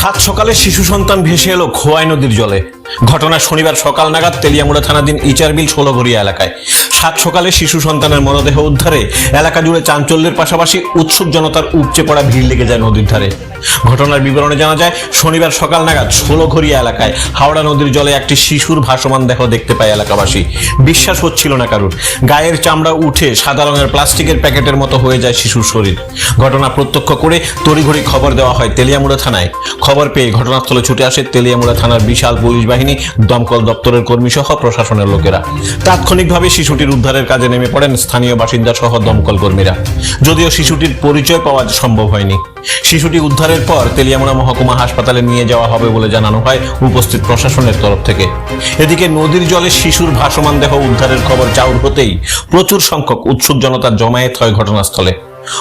সাত সকালে শিশু সন্তান ভেসে এলো খোয়াই নদীর জলে। ঘটনা শনিবার সকাল নাগাদ তেলিয়ামুড়া থানাধীন ইচারবিল ষোলঘরিয়া এলাকায়। সাত সকালে শিশু সন্তানের মরদেহ উদ্ধারে এলাকা জুড়ে চাঞ্চল্যের পাশাপাশি উৎসুক জনতার উপচে পড়া ভিড় লেগে যায় নদীর ধারে। ঘটনার বিবরণে জানা যায়, শনিবার সকাল নাগাদ ষোলঘরিয়া এলাকায় হাওড়া নদীর জলে একটি শিশুর ভাসমান দেহ দেখতে পায় এলাকাবাসী। বিশ্বাস হচ্ছিল না কারুর। গায়ের চামড়া উঠে সাদা রঙের প্লাস্টিকের প্যাকেটের মতো হয়ে যায় শিশুর শরীর। ঘটনা প্রত্যক্ষ করে তড়িঘড়ি খবর দেওয়া হয় তেলিয়ামুড়া থানায়। খবর পেয়ে ঘটনাস্থলে ছুটে আসে তেলিয়ামুড়া থানার বিশাল পুলিশ বাহিনী। দমকল দপ্তরের কর্মী সহ প্রশাসনের লোকেরা। তাৎক্ষণিকভাবে শিশুটির উদ্ধারের কাজে নেমে পড়েন স্থানীয় বাসিন্দা সহ দমকল কর্মীরা। যদিও শিশুটির পরিচয় পাওয়া সম্ভব হয়নি। শিশুটি উদ্ধারের পর তেলিয়ামুড়া মহকুমা হাসপাতালে নিয়ে যাওয়া হবে বলে জানানো হয় উপস্থিত প্রশাসনের তরফ থেকে। এদিকে নদীর জলে শিশুর ভাসমান দেহ উদ্ধারের খবর চাউর হতেই প্রচুর সংখ্যক উৎসুক জনতার জমায়েত হয় ঘটনাস্থলে।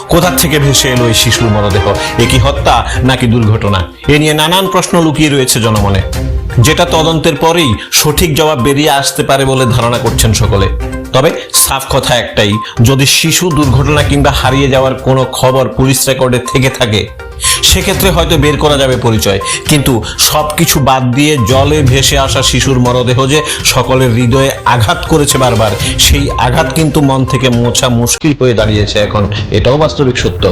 কোথা থেকে ভেসে এলো এই শিশুর মরদেহ? এ কি হত্যা নাকি দুর্ঘটনা? এ নিয়ে নানান প্রশ্ন লুকিয়ে রয়েছে জনমনে। যেটা তদন্তের পরেই সঠিক জবাব বেরিয়ে আসতে পারে বলে ধারণা করছেন সকলে। তবে সাফ কথা একটাই, যদি শিশু দুর্ঘটনা কিংবা হারিয়ে যাওয়ার কোনো খবর পুলিশ রেকর্ডে থেকে থাকে, সেক্ষেত্রে হয়তো বের করা যাবে পরিচয়। কিন্তু সবকিছু বাদ দিয়ে জলে ভেসে আসা শিশুর মরদেহ যে সকলের হৃদয়ে আঘাত করেছে বারবার, সেই আঘাত কিন্তু মন থেকে মোছা মুশকিল হয়ে দাঁড়িয়েছে এখন। এটাও বাস্তবিক সত্য।